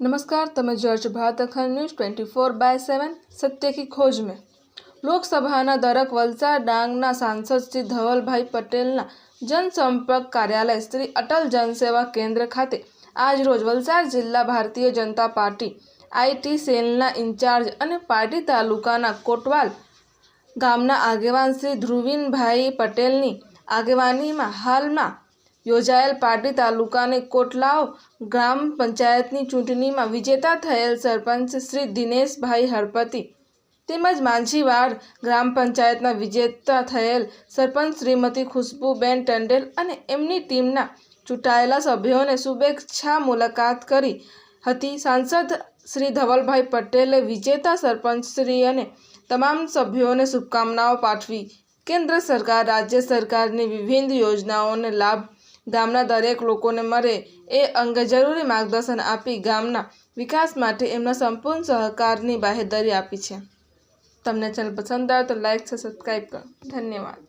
नमस्कार તમે George Bharat Akhand News twenty four by seven સત્ય કી ખોજ મેં લોકસભાના દરક વલસાડ ડાંગના સાંસદ શ્રી ધવલભાઈ પટેલના જનસંપર્ક કાર્યાલય શ્રી અટલ જનસેવા કેન્દ્ર ખાતે આજરોજ વલસાડ જિલ્લા ભારતીય જનતા પાર્ટી આઈટી સેલના ઇન્ચાર્જ અને પાર્ટી તાલુકાના કોટવાલ ગામના આગેવાન શ્રી ધ્રુવીનભાઈ પટેલની આગેવાનીમાં હાલમાં યોજાયેલ પાટડી તાલુકાની કોટલાવ ગ્રામ પંચાયતની ચૂંટણીમાં વિજેતા થયેલ સરપંચ શ્રી દિનેશભાઈ હરપતિ તેમજ માંઝીવાડ ગ્રામ પંચાયતના વિજેતા થયેલ સરપંચ શ્રીમતી ખુશ્બુબેન ટંડેલ અને એમની ટીમના ચૂંટાયેલા સભ્યોને શુભેચ્છા મુલાકાત કરી હતી. સાંસદ શ્રી ધવલભાઈ પટેલે વિજેતા સરપંચશ્રી અને તમામ સભ્યોને શુભકામનાઓ પાઠવી. કેન્દ્ર સરકાર, રાજ્ય સરકારની વિવિધ યોજનાઓને લાભ ગામના દરેક લોકોને મળે એ અંગે જરૂરી માર્ગદર્શન આપી ગામના વિકાસ માટે એમના સંપૂર્ણ સહકારની બાહેધરી આપી છે. તમને ચેનલ પસંદ આવે તો લાઇક સબસ્ક્રાઈબ કરો. ધન્યવાદ.